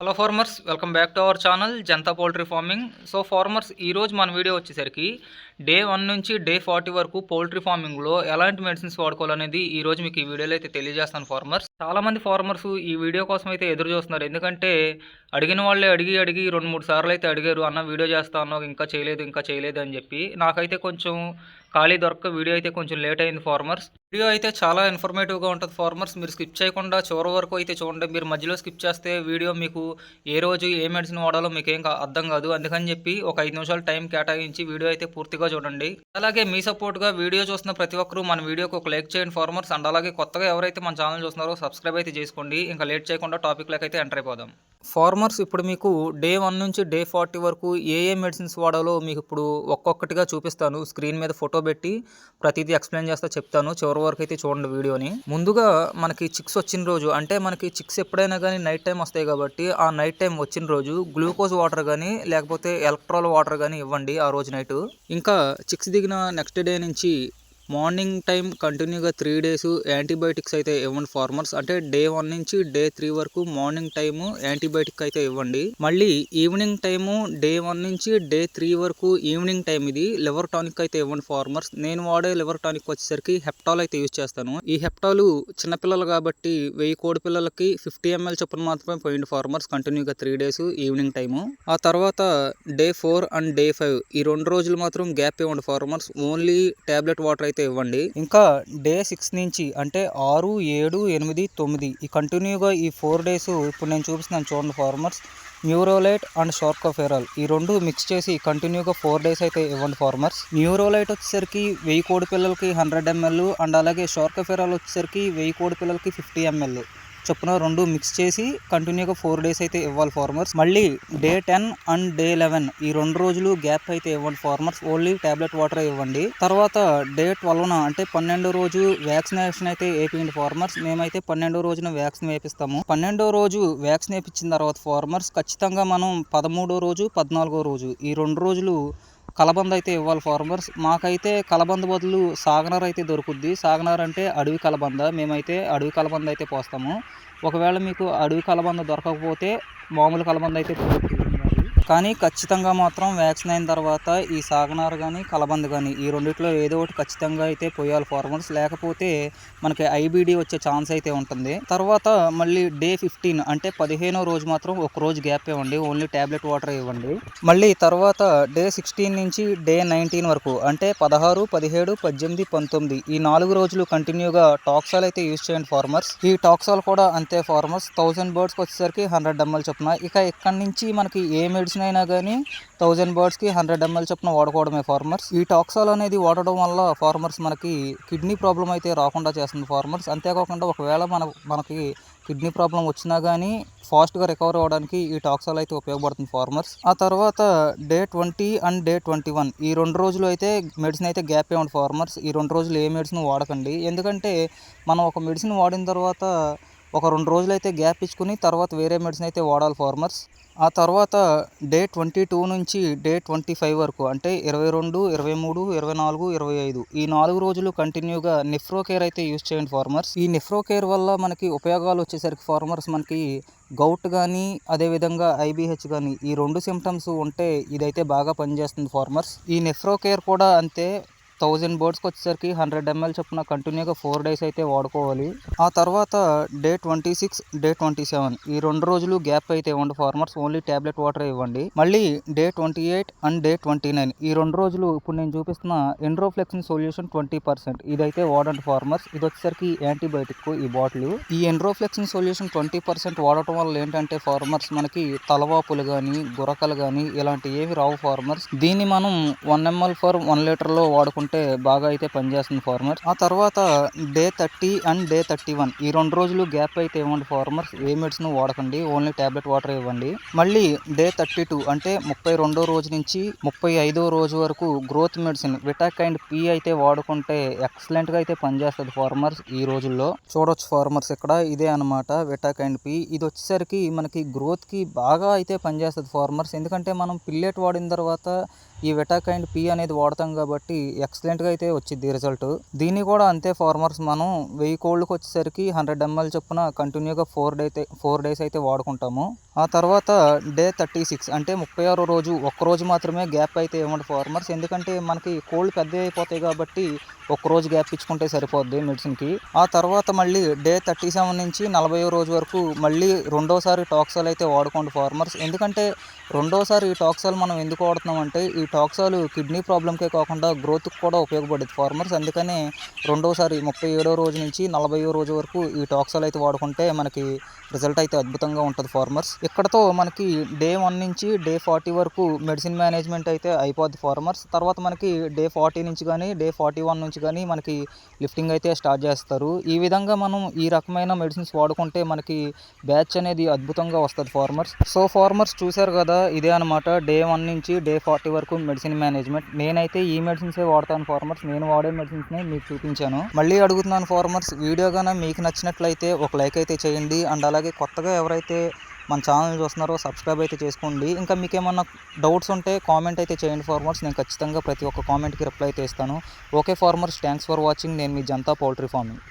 Hello farmers welcome back to our channel Janata poultry farming so farmers ఈరోజు మన video వచ్చేసరికి day one నుంచి day forty వరకు poultry ఫార్మింగ్లో ఎలాంటి మెడిసిన్స్ వాడుకోవాలనేది ఈ రోజు మీకు ఈ వీడియోలో అయితే తెలియజేస్తాను ఫార్మర్స్ చాలామంది ఫార్మర్స్ ఈ వీడియో కోసం అయితే ఎదురు చూస్తున్నారు. ఎందుకంటే అడిగిన వాళ్ళే అడిగి అడిగి రెండు మూడు సార్లు అయితే అడిగారు అన్న వీడియో చేస్తాను ఇంకా చేయలేదు ఇంకా చేయలేదు అని చెప్పి. నాకైతే కొంచెం ఖాళీ దొరక్క వీడియో అయితే కొంచెం లేట్ అయింది ఫార్మర్స్ వీడియో అయితే చాలా ఇన్ఫర్మేటివ్గా ఉంటుంది ఫార్మర్స్ మీరు స్కిప్ చేయకుండా చివరి వరకు అయితే చూడండి. మీరు మధ్యలో స్కిప్ చేస్తే వీడియో మీకు ఏ రోజు ఏ మెడిసిన్ వాడాలో మీకు ఏం అర్థం కాదు. అందుకని చెప్పి ఒక ఐదు నిమిషాలు టైం కేటాయించి వీడియో అయితే పూర్తిగా చూడండి. అలాగే మీ సపోర్ట్గా వీడియో చూస్తున్న ప్రతి ఒక్కరూ మన వీడియోకి ఒక లైక్ చేయండి ఫార్మర్స్ అండ్ అలాగే కొత్తగా ఎవరైతే మన ఛానల్ చూస్తున్నారో సబ్స్క్రైబ్ అయితే చేసుకోండి. ఇంకా లేట్ చేయకుండా టాపిక్లోకి అయితే ఎంటర్ అయిపోదాం. ఫార్మర్స్ ఇప్పుడు మీకు డే వన్ నుంచి డే ఫార్టీ వరకు ఏ ఏ మెడిసిన్స్ వాడాలో మీకు ఇప్పుడు ఒక్కొక్కటిగా చూపిస్తాను. స్క్రీన్ మీద ఫోటో పెట్టి ప్రతిదీ ఎక్స్ప్లెయిన్ చేస్తా చెప్తాను. చివరి వరకు అయితే చూడండి వీడియోని. ముందుగా మనకి చిక్స్ వచ్చిన రోజు అంటే మనకి చిక్స్ ఎప్పుడైనా కానీ నైట్ టైం వస్తాయి కాబట్టి ఆ నైట్ టైం వచ్చిన రోజు గ్లూకోజ్ వాటర్ కానీ లేకపోతే ఎలక్ట్రాల్ వాటర్ కానీ ఇవ్వండి ఆ రోజు నైట్. ఇంకా చిక్స్ దిగిన నెక్స్ట్ డే నుంచి మార్నింగ్ టైం కంటిన్యూగా త్రీ డేస్ యాంటీబయాటిక్స్ అయితే ఇవ్వండి ఫార్మర్స్. అంటే డే వన్ నుంచి డే త్రీ వరకు మార్నింగ్ టైము యాంటీబయాటిక్ అయితే ఇవ్వండి. మళ్ళీ ఈవినింగ్ టైము డే వన్ నుంచి డే త్రీ వరకు ఈవినింగ్ టైం ఇది లివర్ టానిక్ అయితే ఇవ్వండి ఫార్మర్స్. నేను వాడే లివర్ టానిక్ వచ్చేసరికి హెప్టాల్ అయితే యూజ్ చేస్తాను. ఈ హెప్టాలు చిన్నపిల్లలు కాబట్టి వెయ్యి కోడి పిల్లలకి ఫిఫ్టీ ఎంఎల్ చొప్పున మాత్రమే పోయింది ఫార్మర్స్ కంటిన్యూగా త్రీ డేస్ ఈవినింగ్ టైము. ఆ తర్వాత day four and day five ఈ రెండు రోజులు మాత్రం గ్యాప్ ఇవ్వండి ఫార్మర్స్. ఓన్లీ టాబ్లెట్ వాటర్ అయితే ఇవ్వండి. ఇంకా డే సిక్స్ నుంచి అంటే ఆరు ఏడు ఎనిమిది తొమ్మిది ఈ కంటిన్యూగా ఈ ఫోర్ డేస్ ఇప్పుడు నేను చూపిస్తున్నాను చూడండి ఫార్మర్స్ న్యూరోలైట్ అండ్ షార్కోఫెరాల్ ఈ రెండు మిక్స్ చేసి కంటిన్యూగా ఫోర్ డేస్ అయితే ఇవ్వండి ఫార్మర్స్ న్యూరోలైట్ వచ్చేసరికి వెయ్యి కోడి పిల్లలకి హండ్రెడ్ ఎంఎల్ అండ్ అలాగే షార్కోఫెరాల్ వచ్చేసరికి వెయ్యి కోడి పిల్లలకి ఫిఫ్టీ ఎంఎల్ చొప్పున రెండు మిక్స్ చేసి కంటిన్యూగా ఫోర్ డేస్ అయితే ఇవ్వాలి ఫార్మర్స్ మళ్ళీ day ten and day eleven ఈ రెండు రోజులు గ్యాప్ అయితే ఇవ్వండి ఫార్మర్స్ ఓన్లీ టాబ్లెట్ వాటర్ ఇవ్వండి. తర్వాత డే ట్వెల్వ్న అంటే పన్నెండో రోజు వ్యాక్సినేషన్ అయితే వేపియండి ఫార్మర్స్ మేమైతే పన్నెండో రోజున వ్యాక్సిన్ వేపిస్తాము. పన్నెండో రోజు వ్యాక్సిన్ వేపించిన తర్వాత ఫార్మర్స్ ఖచ్చితంగా మనం పదమూడో రోజు పద్నాలుగో రోజు ఈ రెండు రోజులు కలబంద అయితే ఇవ్వాలి ఫార్మర్స్. మాకైతే కలబంద బదులు సాగనర్ అయితే దొరుకుద్ది. సాగనర్ అంటే అడవి కలబంద. మేమైతే అడవి కలబంద అయితే పోస్తాము. ఒకవేళ మీకు అడవి కలబంద దొరకకపోతే మామూలు కలబంద అయితే పోతుంది కానీ ఖచ్చితంగా మాత్రం వ్యాక్సిన్ అయిన తర్వాత ఈ సాగనార్ కానీ కలబంద కానీ ఈ రెండిట్లో ఏదో ఒకటి ఖచ్చితంగా అయితే పోయాలి ఫార్మర్స్. లేకపోతే మనకి ఐబీడీ వచ్చే ఛాన్స్ అయితే ఉంటుంది. తర్వాత మళ్ళీ డే ఫిఫ్టీన్ అంటే పదిహేనో రోజు మాత్రం ఒక రోజు గ్యాప్ ఇవ్వండి. ఓన్లీ ట్యాబ్లెట్ వాటర్ ఇవ్వండి. మళ్ళీ తర్వాత డే సిక్స్టీన్ నుంచి డే నైన్టీన్ వరకు అంటే పదహారు పదిహేడు పద్దెనిమిది పంతొమ్మిది ఈ నాలుగు రోజులు కంటిన్యూగా టాక్సాల్ అయితే యూజ్ చేయండి ఫార్మర్స్. ఈ టాక్సాల్ కూడా అంతే ఫార్మర్స్. థౌసండ్ బర్డ్స్కి వచ్చేసరికి హండ్రెడ్ డమ్మలు చొప్పున. ఇక ఇక్కడి నుంచి మనకి ఏ మెడిసిన్ అయినా కానీ థౌజండ్ బర్డ్స్కి హండ్రెడ్ ఎంఎల్ చొప్పున వాడుకోవడమే ఫార్మర్స్. ఈ టాక్సాల్ అనేది వాడడం వల్ల ఫార్మర్స్ మనకి కిడ్నీ ప్రాబ్లం అయితే రాకుండా చేస్తుంది ఫార్మర్స్. అంతేకాకుండా ఒకవేళ మన మనకి కిడ్నీ ప్రాబ్లం వచ్చినా కానీ ఫాస్ట్గా రికవర్ అవ్వడానికి ఈ టాక్సాల్ అయితే ఉపయోగపడుతుంది ఫార్మర్స్. ఆ తర్వాత day twenty and day twenty one ఈ రెండు రోజులు అయితే మెడిసిన్ అయితే గ్యాప్ ఇవ్వండి ఫార్మర్స్. ఈ రెండు రోజులు ఏ మెడిసిన్ వాడకండి. ఎందుకంటే మనం ఒక మెడిసిన్ వాడిన తర్వాత ఒక రెండు రోజులు అయితే గ్యాప్ ఇచ్చుకుని తర్వాత వేరే మెడిసిన్ అయితే వాడాలి ఫార్మర్స్. ఆ తర్వాత డే ట్వంటీ టూ నుంచి డే ట్వంటీ ఫైవ్ వరకు అంటే ఇరవై రెండు ఇరవై మూడు ఇరవై నాలుగు ఇరవై ఐదు ఈ నాలుగు రోజులు కంటిన్యూగా నిఫ్రో కేర్ అయితే యూజ్ చేయండి ఫార్మర్స్. ఈ నిఫ్రో కేర్ వల్ల మనకి ఉపయోగాలు వచ్చేసరికి ఫార్మర్స్ మనకి గౌట్ కానీ అదేవిధంగా ఐబీహెచ్ కానీ ఈ రెండు సిమ్టమ్స్ ఉంటే ఇదైతే బాగా పనిచేస్తుంది ఫార్మర్స్. ఈ నెఫ్రో కేర్ కూడా అంతే థౌజండ్ బర్డ్స్కి వచ్చేసరికి హండ్రెడ్ ఎంఎల్ చొప్పున కంటిన్యూగా ఫోర్ డేస్ అయితే వాడుకోవాలి. ఆ తర్వాత day twenty six day twenty seven ఈ రెండు రోజులు గ్యాప్ అయితే ఇవ్వండి ఫార్మర్స్. ఓన్లీ టాబ్లెట్ వాటర్ ఇవ్వండి. మళ్ళీ day twenty eight and day twenty nine ఈ రెండు రోజులు ఇప్పుడు నేను చూపిస్తున్న ఎండ్రోఫ్లెక్సిన్ సొల్యూషన్ ట్వంటీ పర్సెంట్. ఇదైతే వాడండి ఫార్మర్స్. ఇది వచ్చేసరికి యాంటీబయాటిక్ ఈ బాటిల్. ఈ ఎండ్రోఫ్లెక్సిన్ సొల్యూషన్ ట్వంటీ పర్సెంట్ వాడటం వల్ల ఏంటంటే ఫార్మర్స్ మనకి తలవాపులు కానీ గురకలు కానీ ఇలాంటి ఏవి రావు ఫార్మర్స్. దీన్ని మనం వన్ ఎంఎల్ ఫర్ వన్ లీటర్లో వాడుకుంటే బాగా అయితే పనిచేస్తుంది ఫార్మర్స్. ఆ తర్వాత day thirty and day thirty one ఈ రెండు రోజులు గ్యాప్ అయితే ఇవ్వండి ఫార్మర్స్. ఏ మెడిసిన్ వాడకండి ఓన్లీ టాబ్లెట్ వాటర్ ఇవ్వండి. మళ్ళీ డే థర్టీ టూ అంటే ముప్పై రెండో రోజు నుంచి ముప్పై ఐదో రోజు వరకు గ్రోత్ మెడిసిన్ విటాక్ అండ్ పీ అయితే వాడుకుంటే ఎక్సలెంట్గా అయితే పనిచేస్తుంది ఫార్మర్స్ ఈ రోజుల్లో. చూడొచ్చు ఫార్మర్స్ ఇక్కడ ఇదే అనమాట విటాక్ అండ్ పీ. ఇది వచ్చేసరికి మనకి గ్రోత్కి బాగా అయితే పనిచేస్తుంది ఫార్మర్స్. ఎందుకంటే మనం పిల్లెట్ వాడిన తర్వాత ఈ విటాక్ అండ్ పి అనేది వాడతాం కాబట్టి ఎక్సలెంట్గా అయితే వచ్చింది రిజల్ట్. దీన్ని కూడా అంతే ఫార్మర్స్ మనం వెయ్యి కోళ్ళకి వచ్చేసరికి హండ్రెడ్ ఎంఎల్ చొప్పున కంటిన్యూగా ఫోర్ డే ఫోర్ డేస్ అయితే వాడుకుంటాము. ఆ తర్వాత డే థర్టీ సిక్స్ అంటే ముప్పై ఆరో రోజు ఒక్కరోజు మాత్రమే గ్యాప్ అయితే ఇవ్వండి ఫార్మర్స్? ఎందుకంటే మనకి కోల్డ్ పెద్ద అయిపోతాయి కాబట్టి ఒక్కరోజు గ్యాప్ ఇచ్చుకుంటే సరిపోద్ది మెడిసిన్కి. ఆ తర్వాత మళ్ళీ డే థర్టీ సెవెన్ నుంచి నలభై రోజు వరకు మళ్ళీ రెండోసారి టాక్సాల్ అయితే వాడుకోండి ఫార్మర్స్. ఎందుకంటే రెండోసారి ఈ టాక్సాల్ మనం ఎందుకు వాడుతున్నాం అంటే ఈ టాక్సాలు కిడ్నీ ప్రాబ్లంకే కాకుండా గ్రోత్కి కూడా ఉపయోగపడేది ఫార్మర్స్. అందుకనే రెండోసారి ముప్పై ఏడో రోజు నుంచి నలభై రోజు వరకు ఈ టాక్సాల్ అయితే వాడుకుంటే మనకి రిజల్ట్ అయితే అద్భుతంగా ఉంటుంది ఫార్మర్స్. ఇక్కడతో మనకి డే వన్ నుంచి డే ఫార్టీ వరకు మెడిసిన్ మేనేజ్మెంట్ అయితే అయిపోద్ది ఫార్మర్స్. తర్వాత మనకి డే ఫార్టీ నుంచి కానీ డే ఫార్టీ వన్ నుంచి కానీ మనకి లిఫ్టింగ్ అయితే స్టార్ట్ చేస్తారు. ఈ విధంగా మనం ఈ రకమైన మెడిసిన్స్ వాడుకుంటే మనకి బ్యాచ్ అనేది అద్భుతంగా వస్తుంది ఫార్మర్స్. సో ఫార్మర్స్ చూశారు కదా ఇదే అనమాట డే వన్ నుంచి డే ఫార్టీ వరకు మెడిసిన్ మేనేజ్మెంట్. నేనైతే ఈ మెడిసిన్సే వాడతాను ఫార్మర్స్. నేను వాడే మెడిసిన్స్ని మీకు చూపించాను. మళ్ళీ అడుగుతున్నాను ఫార్మర్స్ వీడియో కానీ మీకు నచ్చినట్లయితే ఒక లైక్ అయితే చేయండి. అండ్ అలాగే కొత్తగా ఎవరైతే మన ఛానల్ చూస్తున్నారో సబ్స్క్రైబ్ అయితే చేసుకోండి. ఇంకా మీకు ఏమన్నా డౌట్స్ ఉంటే కామెంట్ అయితే చేయండి ఫార్మర్స్. నేను ఖచ్చితంగా ప్రతి ఒక్క కామెంట్కి రిప్లై అయితే ఇస్తాను. Okay farmers thanks for watching. నేను మీ జనతా పౌల్ట్రీ ఫార్మింగ్.